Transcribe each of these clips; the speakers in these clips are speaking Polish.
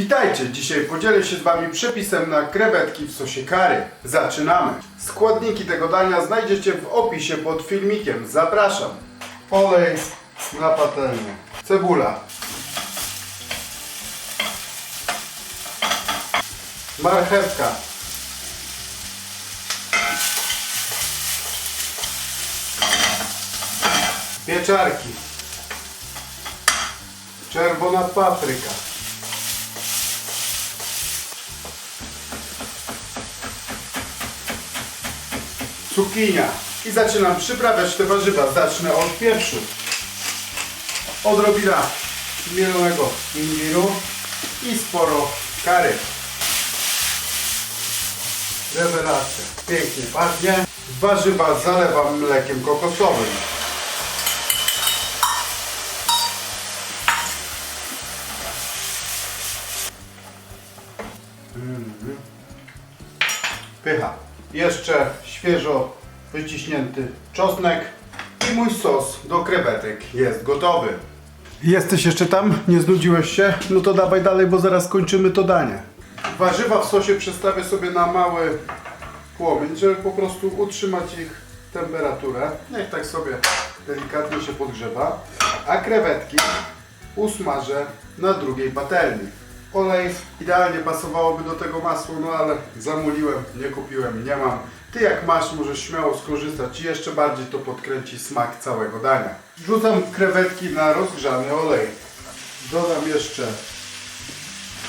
Witajcie! Dzisiaj podzielę się z Wami przepisem na krewetki w sosie curry. Zaczynamy! Składniki tego dania znajdziecie w opisie pod filmikiem. Zapraszam! Olej na patelnię. Cebula. Marchewka. Pieczarki. Czerwona papryka. Cukinia. I zaczynam przyprawiać te warzywa. Zacznę od pieprzu. Odrobina mielonego imbiru i sporo kary. Rewelacja. Pięknie pachnie. Warzywa zalewam mlekiem kokosowym. Pycha. Jeszcze świeżo wyciśnięty czosnek i mój sos do krewetek jest gotowy. Jesteś jeszcze tam? Nie znudziłeś się? No to dawaj dalej, bo zaraz kończymy to danie. Warzywa w sosie przestawię sobie na mały płomień, żeby po prostu utrzymać ich temperaturę. Niech tak sobie delikatnie się podgrzewa. A krewetki usmażę na drugiej patelni. Olej idealnie pasowałoby do tego masła, no ale zamuliłem, nie kupiłem, nie mam. Ty jak masz, możesz śmiało skorzystać i jeszcze bardziej to podkręci smak całego dania. Wrzucam krewetki na rozgrzany olej. Dodam jeszcze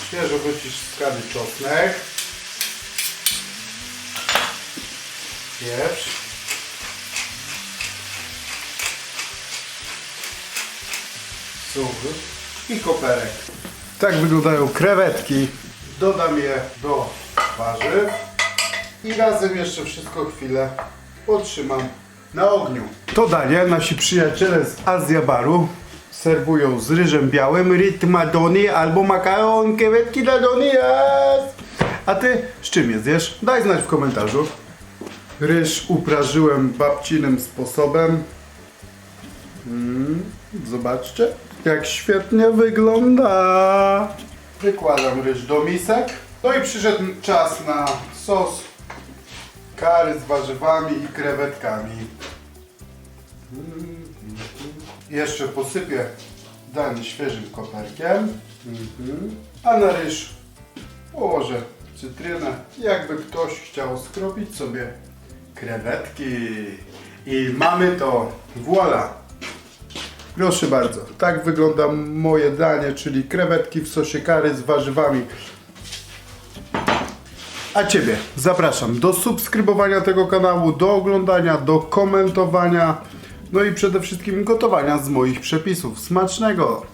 świeżo wyciskany czosnek. Pieprz. Sól i koperek. Tak wyglądają krewetki. Dodam je do warzyw i razem jeszcze wszystko chwilę potrzymam na ogniu. To danie nasi przyjaciele z Azja Baru serwują z ryżem białym, rit madoni albo makaron krewetki dla Donias. A ty z czym je zjesz? Daj znać w komentarzu. Ryż uprażyłem babcinym sposobem. Mm, zobaczcie, jak świetnie wygląda. Wykładam ryż do misek. No i przyszedł czas na sos kary z warzywami i krewetkami. Jeszcze posypię danie świeżym koperkiem. A na ryż położę cytrynę. Jakby ktoś chciał skropić sobie krewetki. I mamy to. Voila! Proszę bardzo, tak wygląda moje danie, czyli krewetki w sosie kary z warzywami. A Ciebie zapraszam do subskrybowania tego kanału, do oglądania, do komentowania, no i przede wszystkim gotowania z moich przepisów. Smacznego!